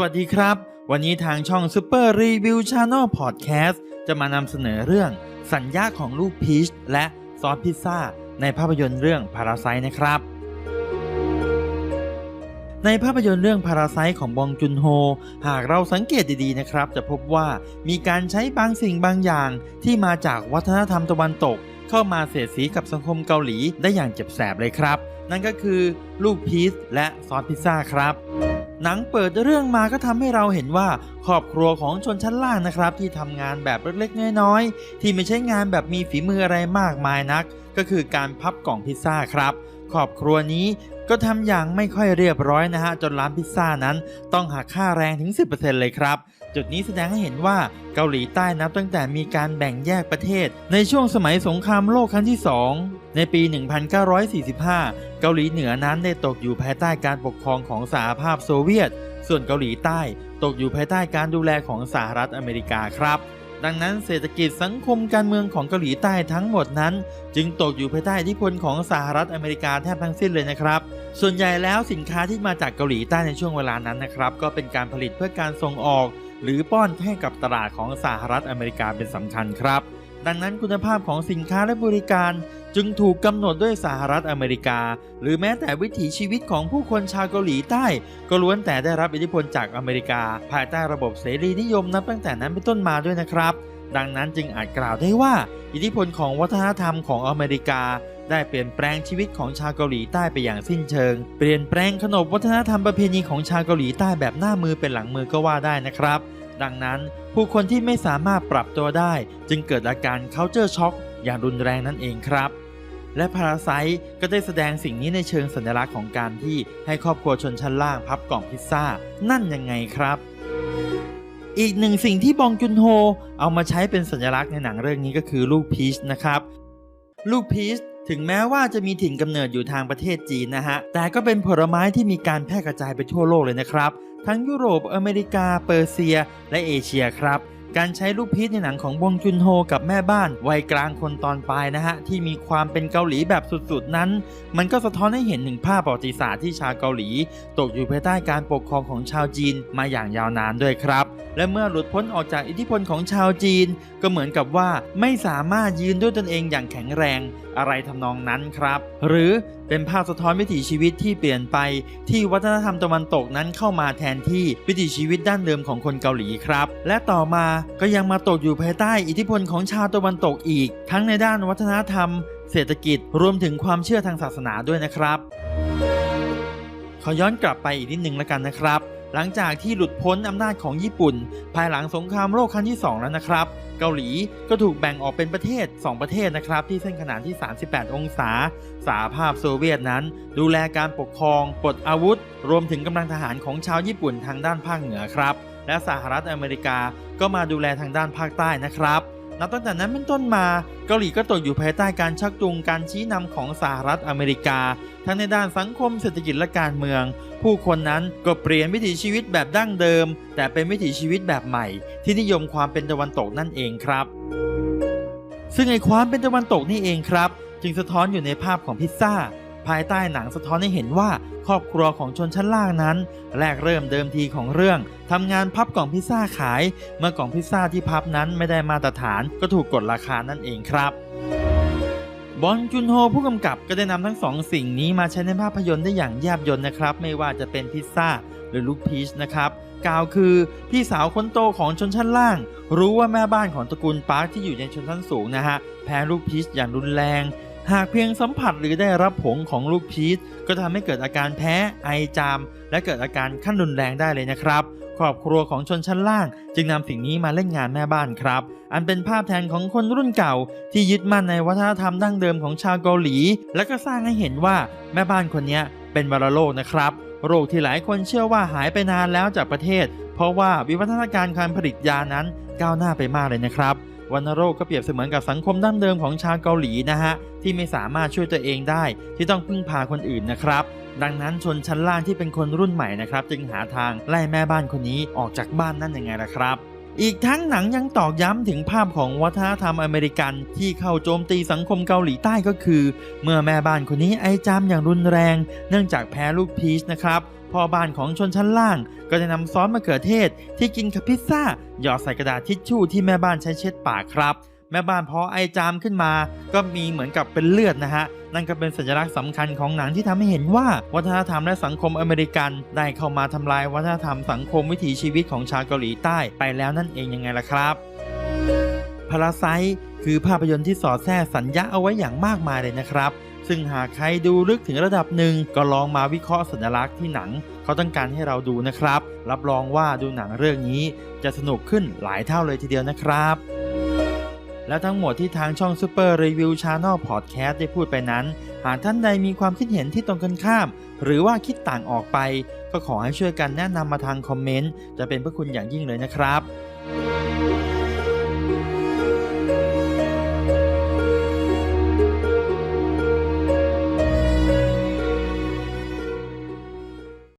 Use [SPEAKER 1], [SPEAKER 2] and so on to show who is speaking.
[SPEAKER 1] วัสดีครับ วันนี้ทางช่อง Super Review Channel Podcast จะมานำเสนอเรื่องสัญญาของลูกพีชและซอสพิซซ่า ในภาพยนตร์เรื่อง Parasite นะครับ ในภาพยนตร์เรื่อง Parasite ของบองจุนโฮ หากเราสังเกตดีๆนะครับ จะพบว่ามีการใช้บางสิ่งบางอย่างที่มาจากวัฒนธรรมตะวันตก เข้ามาเสียดสีกับสังคมเกาหลีได้อย่างเจ็บแสบเลยครับ นั่นก็คือลูกพีชและซอสพิซซ่าครับ หนังเปิดเรื่องมาก็ทำให้เราเห็นว่าครอบครัวของชนชั้นล่างนะครับ ที่ทำงานแบบเล็กๆน้อยๆที่ไม่ใช่งานแบบมีฝีมืออะไรมากมายนัก ก็คือการพับกล่องพิซซ่าครับครอบครัวนี้ก็ทำอย่างไม่ค่อยเรียบร้อยนะฮะ จนร้านพิซซ่านั้นต้องหักค่าแรงถึง 10%เลยครับ จุดนี้แสดงให้เห็นว่าเกาหลีใต้นับตั้งแต่มีการแบ่งแยกประเทศ ในช่วงสมัยสงครามโลกครั้งที่ 2 ในปี 1945 เกาหลีเหนือนั้นได้ตกอยู่ภายใต้การปกครองของสหภาพโซเวียต ส่วนเกาหลีใต้ตกอยู่ภายใต้การดูแลของสหรัฐอเมริกาครับดังนั้นเศรษฐกิจสังคมการเมืองของเกาหลีใต้ทั้งหมดนั้น จึงตกอยู่ภายใต้อิทธิพลของสหรัฐอเมริกาแทบทั้งสิ้นเลยนะครับ ส่วนใหญ่แล้วสินค้าที่มาจากเกาหลีใต้ในช่วงเวลานั้นนะครับ ก็เป็นการผลิตเพื่อการส่งออก หรือป้อนให้กับตลาดของสหรัฐอเมริกาเป็นสำคัญครับ ดังนั้นคุณภาพของสินค้าและบริการจึงถูกกำหนดด้วยสหรัฐอเมริกา หรือแม้แต่วิถีชีวิตของผู้คนชาวเกาหลีใต้ ก็ล้วนแต่ได้รับอิทธิพลจากอเมริกา ภายใต้ระบบเสรีนิยมนับตั้งแต่นั้นเป็นต้นมาด้วยนะครับ ดังนั้นจึงอาจกล่าวได้ว่า อิทธิพลของวัฒนธรรมของอเมริกา ได้เปลี่ยนแปลงชีวิตของชาวเกาหลีใต้ไปอย่างสิ้นเชิง เปลี่ยนแปลงขนบวัฒนธรรมประเพณีของชาวเกาหลีใต้แบบหน้ามือเป็นหลังมือก็ว่าได้นะครับ ดังนั้นผู้คนที่ไม่สามารถปรับตัวได้ จึงเกิดอาการ culture shock อย่างรุนแรงนั่นเองครับและพาราไซก็ได้แสดงสิ่งนี้ในเชิงสัญลักษณ์ของการที่ให้ครอบครัวชนชั้นล่างพับกล่องพิซซ่า นั่นยังไงครับ อีกหนึ่งสิ่งที่บองจุนโฮเอามาใช้เป็นสัญลักษณ์ในหนังเรื่องนี้ก็คือลูกพีชนะครับ ลูกพีชถึงแม้ว่าจะมีถิ่นกำเนิดอยู่ทางประเทศจีนนะฮะ แต่ก็เป็นผลไม้ที่มีการแพร่กระจายไปทั่วโลกเลยนะครับ ทั้งยุโรป อเมริกา เปอร์เซีย และเอเชียครับ การใช้ลูกพีชในหนังของบงจุนโฮกับแม่บ้านวัยกลางคนตอนปลายนะฮะ ที่มีความเป็นเกาหลีแบบสุดๆนั้น มันก็สะท้อนให้เห็นถึงภาพประวัติศาสตร์ที่ชาวเกาหลี ตกอยู่ภายใต้การปกครองของชาวจีนมาอย่างยาวนานด้วยครับ และเมื่อหลุดพ้นออกจากอิทธิพลของชาวจีน ก็เหมือนกับว่าไม่สามารถยืนด้วยตนเองอย่างแข็งแรงอะไรทำนองนั้นครับ หรือเป็นภาพสะท้อนวิถีชีวิตที่เปลี่ยนไป ที่วัฒนธรรมตะวันตกนั้นเข้ามาแทนที่วิถีชีวิตด้านเดิมของคนเกาหลีครับ และต่อมาก็ยังมาตกอยู่ภายใต้อิทธิพลของชาวตะวันตกอีก ทั้งในด้านวัฒนธรรม เศรษฐกิจรวมถึงความเชื่อทางศาสนาด้วยนะครับขอย้อนกลับไปอีกนิดนึงแล้วกันนะครับ หลังจากที่หลุดพ้นอำนาจของญี่ปุ่น ภายหลังสงครามโลกครั้งที่ 2 แล้วนะครับเกาหลีก็ถูกแบ่งออกเป็นประเทศ 2 ประเทศนะครับ ที่เส้นขนานที่ 38 องศา สหภาพโซเวียตนั้น ดูแลการปกครองปลดอาวุธ รวมถึงกำลังทหารของชาวญี่ปุ่นทางด้านภาคเหนือครับ และสหรัฐอเมริกาก็มาดูแลทางด้านภาคใต้นะครับนับตั้งแต่นั้นเป็นต้นมา เกาหลีก็ตกอยู่ภายใต้การชักจูงการชี้นำของสหรัฐอเมริกา ทั้งในด้านสังคมเศรษฐกิจและการเมือง ผู้คนนั้นก็เปลี่ยนวิถีชีวิตแบบดั้งเดิม แต่เป็นวิถีชีวิตแบบใหม่ ที่นิยมความเป็นตะวันตกนั่นเองครับ ซึ่งไอความเป็นตะวันตกนี่เองครับ จึงสะท้อนอยู่ในภาพของพิซซ่า ภายใต้หนังสะท้อนให้เห็นว่าครอบครัวของชนชั้นล่างนั้น แรกเริ่มเดิมทีของเรื่องทำงานพับกล่องพิซซ่าขาย เมื่อกล่องพิซซ่าที่พับนั้นไม่ได้มาตรฐานก็ถูกกดราคานั่นเองครับบอนจุนโฮผู้กำกับก็ได้นำทั้งสองสิ่งนี้มาใช้ในภาพยนตร์ได้อย่างแยบยลนะครับ ไม่ว่าจะเป็นพิซซ่าหรือลูกพีชนะครับกล่าวคือพี่สาวคนโตของชนชั้นล่าง รู้ว่าแม่บ้านของตระกูลปาร์คที่อยู่ในชนชั้นสูงนะฮะแพ้ลูกพีชอย่างรุนแรง หากเพียงสัมผัสหรือได้รับผงของลูกพีชก็ทำให้เกิดอาการแพ้ไอจาม และเกิดอาการขั้นรุนแรงได้เลยนะครับ ครอบครัวของชนชั้นล่าง จึงนำสิ่งนี้มาเล่นงานแม่บ้านครับ อันเป็นภาพแทนของคนรุ่นเก่า ที่ยึดมั่นในวัฒนธรรมดั้งเดิมของชาวเกาหลี และก็สร้างให้เห็นว่าแม่บ้านคนนี้เป็นวัณโรคนะครับ โรคที่หลายคนเชื่อว่าหายไปนานแล้วจากประเทศ เพราะว่าวิวัฒนาการการผลิตยานั้นก้าวหน้าไปมากเลยนะครับ วันโรคก็เปรียบเสมือนกับสังคมดั้งเดิมของชาวเกาหลีนะฮะที่ไม่สามารถช่วยตัวเองได้ ที่ต้องพึ่งพาคนอื่นนะครับ ดังนั้นชนชั้นล่างที่เป็นคนรุ่นใหม่นะครับ จึงหาทางไล่แม่บ้านคนนี้ออกจากบ้านนั่นยังไงล่ะครับ อีกทั้งหนังยังตอกย้ำถึงภาพของวัฒนธรรมอเมริกันที่เข้าโจมตีสังคมเกาหลีใต้ก็คือ เมื่อแม่บ้านคนนี้ไอจามอย่างรุนแรง เนื่องจากแพ้ลูกพีชนะครับพ่อบ้านของชนชั้นล่าง ก็จะนำซอสมะเขือเทศที่กินกับพิซซ่าหยอดใส่กระดาษทิชชู่ที่แม่บ้านใช้เช็ดปากครับ แม่บ้านพอไอจามขึ้นมา ก็มีเหมือนกับเป็นเลือดนะฮะ นั่นก็เป็นสัญลักษณ์สำคัญของหนังที่ทำให้เห็นว่าวัฒนธรรมและสังคมอเมริกัน ได้เข้ามาทำลายวัฒนธรรมสังคมวิถีชีวิตของชาวเกาหลีใต้ไปแล้วนั่นเองยังไงล่ะครับพาราไซคือภาพยนตร์ที่สอดแทรกสัญญาเอาไว้อย่างมากมายเลยนะครับ ซึ่งหากใครดูลึกถึงระดับหนึ่ง ก็ลองมาวิเคราะห์สัญลักษณ์ที่หนัง เขาต้องการให้เราดูนะครับ รับรองว่าดูหนังเรื่องนี้จะสนุกขึ้นหลายเท่าเลยทีเดียวนะครับ และทั้งหมดที่ทางช่อง Super Review Channel Podcast ได้พูดไปนั้น หากท่านใดมีความคิดเห็นที่ตรงกันข้าม หรือว่าคิดต่างออกไป ก็ขอให้ช่วยกันแนะนำมาทางคอมเมนต์ จะเป็นพระคุณอย่างยิ่งเลยนะครับ